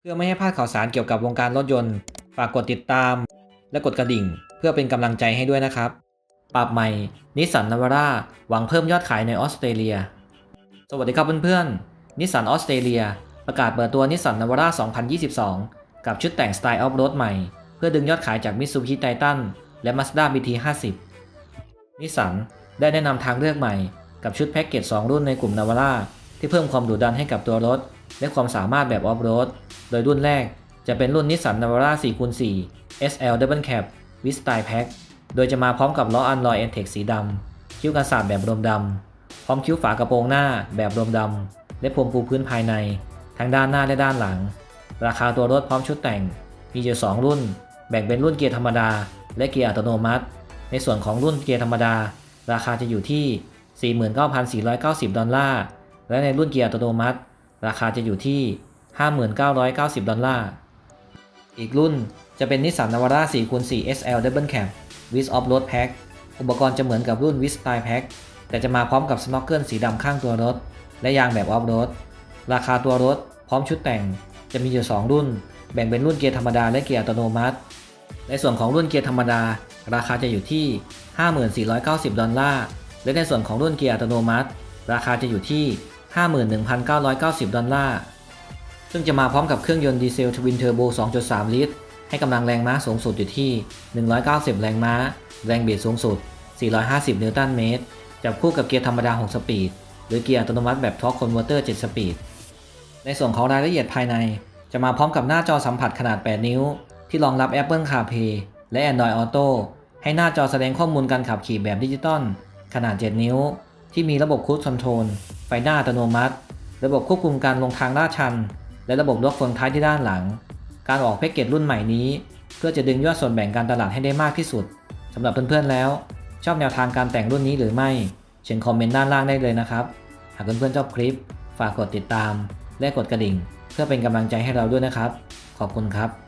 เพื่อไม่ให้พลาดข่าวสารเกี่ยวกับวงการรถยนต์ ฝากกดติดตาม และกดกระดิ่ง เพื่อเป็นกำลังใจให้ด้วยนะครับ ปรับใหม่นิสสันนาวาร่าหวังเพิ่มยอดขายในออสเตรเลีย สวัสดีครับเพื่อนๆนิสสันออสเตรเลีย ประกาศเปิดตัวนิสสันนาวาร่า2022 กับชุดแต่งสไตล์ออฟโรดใหม่ เพื่อดึงยอดขายจากมิตซูบิชิไททันและ Mazda BT50 นิสสันได้แนะนำทางเลือกใหม่กับชุดแพ็กเกจ2 รุ่นในกลุ่มนาวาร่า ที่เพิ่มความดุดันให้กับตัวรถ และความสามารถแบบออฟโรด โดยรุ่นแรกจะเป็นรุ่นนิสสันนาวาร่า 4x4 SL Double Cab with Style Pack โดยจะมาพร้อมกับล้ออันลอย Entex สีดำ คิ้วกันศาสตร์แบบรมดำ พร้อมคิ้วฝากระโปรงหน้าแบบรมดำ และพรมปูพื้นภายใน ทั้งด้านหน้าและด้านหลัง ราคาตัวรถพร้อมชุดแต่ง มีอยู่ 2 รุ่น แบ่งเป็นรุ่นเกียร์ธรรมดา และเกียร์อัตโนมัติ ในส่วนของรุ่นเกียร์ธรรมดา ราคาจะอยู่ที่ 49,490 ดอลลาร์ และในรุ่นเกียร์อัตโนมัติ ราคาจะอยู่ที่ 5,990 ดอลลาร์ อีกรุ่นจะเป็นนิสสันนาวาร่า 4x4 SL Double Cab with Off-Road Pack อุปกรณ์จะเหมือนกับรุ่น with Style Pack แต่จะมาพร้อมกับสโนว์เกิลสีดำข้างตัวรถ และยางแบบออฟโรด ราคาตัวรถ พร้อมชุดแต่ง จะมีอยู่ 2 รุ่น แบ่งเป็นรุ่นเกียร์ธรรมดาและเกียร์อัตโนมัติ ในส่วนของรุ่นเกียร์ธรรมดา ราคาจะอยู่ที่ 5490 ดอลลาร์ และในส่วนของรุ่นเกียร์อัตโนมัติ ราคาจะอยู่ที่ 51,990 ดอลลาร์ ซึ่งจะมาพร้อมกับเครื่องยนต์ดีเซลทวินเทอร์โบ 2.3 ลิตร ให้กำลังแรงม้าสูงสุดอยู่ที่ 190 แรงม้า แรงบิดสูงสุด 450 นิวตันเมตร จับคู่กับเกียร์ธรรมดา 6 สปีด หรือเกียร์อัตโนมัติแบบทอร์คคอนเวอร์เตอร์ 7 สปีด ในส่วนของรายละเอียดภายใน จะมาพร้อมกับหน้าจอสัมผัสขนาด 8 นิ้ว ที่รองรับ Apple CarPlay และ Android Auto ให้หน้าจอแสดงข้อมูลการขับขี่แบบดิจิตอลขนาด 7 นิ้ว ที่มีระบบค u ู e คอนโทรลไฟหน้าอัตโนมัติ ระบบควบคุมการลงทางลาดชัน และระบบล็อกเฟืองท้ายที่ด้านหลัง การออกแพ็กเกจรุ่นใหม่นี้ เพื่อจะดึงยอดส่วนแบ่งการตลาดให้ได้มากที่สุดสำหรับเพื่อนๆแล้ว ชอบแนวทางการแต่งรุ่นนี้หรือไม่เขียนคอมเมนต์ด้านล่างได้เลยนะครับ หากเพื่อนๆชอบคลิป ฝากกดติดตาม และกดกระดิ่ง เพื่อเป็นกำลังใจให้เราด้วยนะครับ ขอบคุณครับ